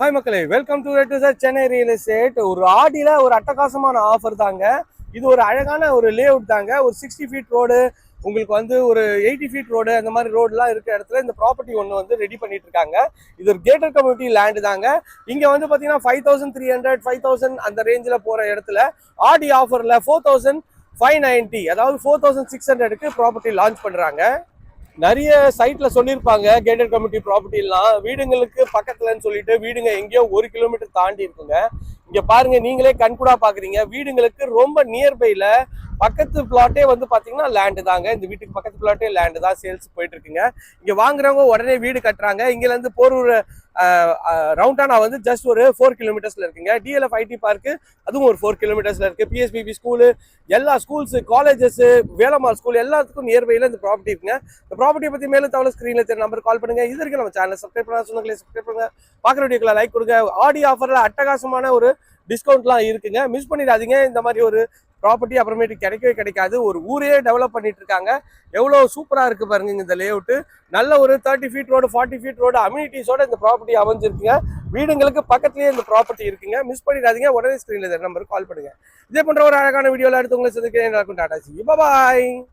Hi மக்களே. Welcome to red sir Chennai real estate ஒரு ஆடியில் ஒரு அட்டகாசமான ஆஃபர் தாங்க. இது ஒரு அழகான ஒரு லே அவுட் தாங்க. ஒரு சிக்ஸ்டி ஃபீட் ரோடு உங்களுக்கு வந்து ஒரு எயிட்டி ஃபீட் ரோடு அந்த மாதிரி ரோடுலாம் இருக்கிற இடத்துல இந்த ப்ராப்பர்ட்டி ஒன்று வந்து ரெடி பண்ணிட்டு இருக்காங்க. இது ஒரு கேட்டர் கம்யூனிட்டி லேண்டு தாங்க. இங்கே வந்து பார்த்தீங்கன்னா five thousand three hundred five thousand அந்த ரேஞ்சில் போகிற இடத்துல ஆடி ஆஃபரில் ஃபோர் தௌசண்ட் ஃபைவ் நைன்ட்டி அதாவது ஃபோர் தௌசண்ட் சிக்ஸ் ஹண்ட்ரடுக்கு ப்ராப்பர்ட்டி லான்ச் பண்ணுறாங்க நிறைய சைட்ல சொல்லியிருப்பாங்க கேட்டட் கமிட்டி ப்ராப்பர்ட்டிலாம் வீடுங்களுக்கு பக்கத்துலன்னு சொல்லிட்டு வீடுங்க எங்கேயோ ஒரு கிலோமீட்டர் தாண்டி இருக்குங்க. இங்க பாருங்க நீங்களே கண்கூடா பாக்குறீங்க. வீடுங்களுக்கு ரொம்ப நியர்பைல பக்கத்து பிளாட்டே வந்து பார்த்தீங்கன்னா லேண்டு தாங்க. இந்த வீட்டுக்கு பக்கத்து பிளாட்டே லேண்டு தான் சேல்ஸ் போயிட்டு இருக்குங்க. வாங்குறவங்க உடனே வீடு கட்டுறாங்க. இங்கேருந்து போரூர் ரவுண்டானா வந்து ஜஸ்ட் ஒரு ஃபோர் கிலோமீட்டர்ஸில் இருக்குங்க. டிஎல்எஃப் ஐடி பார்க்கு அதுவும் ஒரு ஃபோர் கிலோமீட்டர்ஸில் இருக்குது பிஎஸ்பிபி ஸ்கூலு எல்லா ஸ்கூல்ஸு காலேஜஸ்ஸு வேலம்மாள் ஸ்கூல் எல்லாத்துக்கும் நியர்பையில் இந்த ப்ராப்பர்ட்டி இருக்குங்க. இந்த ப்ராப்பர்ட்டியை பற்றி மேலும் தவிர ஸ்க்ரீனில் தெரிய நம்பர் கால் பண்ணுங்க. இது வரைக்கும் நம்ம சேனல் சப்ஸ்கிரைப் பண்ண சொன்னாங்களே சப்ஸ்கிரைப் பண்ணுங்கள் பார்க்குற வீடியோக்களை லைக் கொடுங்க. ஆடி ஆஃபரில் அட்டகாசமான ஒரு டிஸ்கவுண்ட்லாம் இருக்குங்க. மிஸ் பண்ணிடாதீங்க. இந்த மாதிரி ஒரு ப்ராப்பர்ட்டி அப்புறமேட்டு கிடைக்கவே கிடைக்காது. ஒரு ஊரே டெவலப் பண்ணிட்டு இருக்காங்க. எவ்வளோ சூப்பராக இருக்கு பாருங்க இந்த லேஅவுட்டு நல்ல ஒரு thirty feet road forty feet road அம்யூனிட்டிஸோட இந்த ப்ராப்பர்ட்டி அமைஞ்சிருக்குங்க. வீடுங்களுக்கு பக்கத்துலேயே இந்த ப்ராப்பர்ட்டி இருக்குங்க. மிஸ் பண்ணிடாதீங்க. உடனே ஸ்க்ரீனில் நம்பருக்கு கால் பண்ணுங்க. இதே போன்ற ஒரு அழகான வீடியோவில் அடுத்து உங்களை சந்திக்கிறேன். டாடா. சி பாய்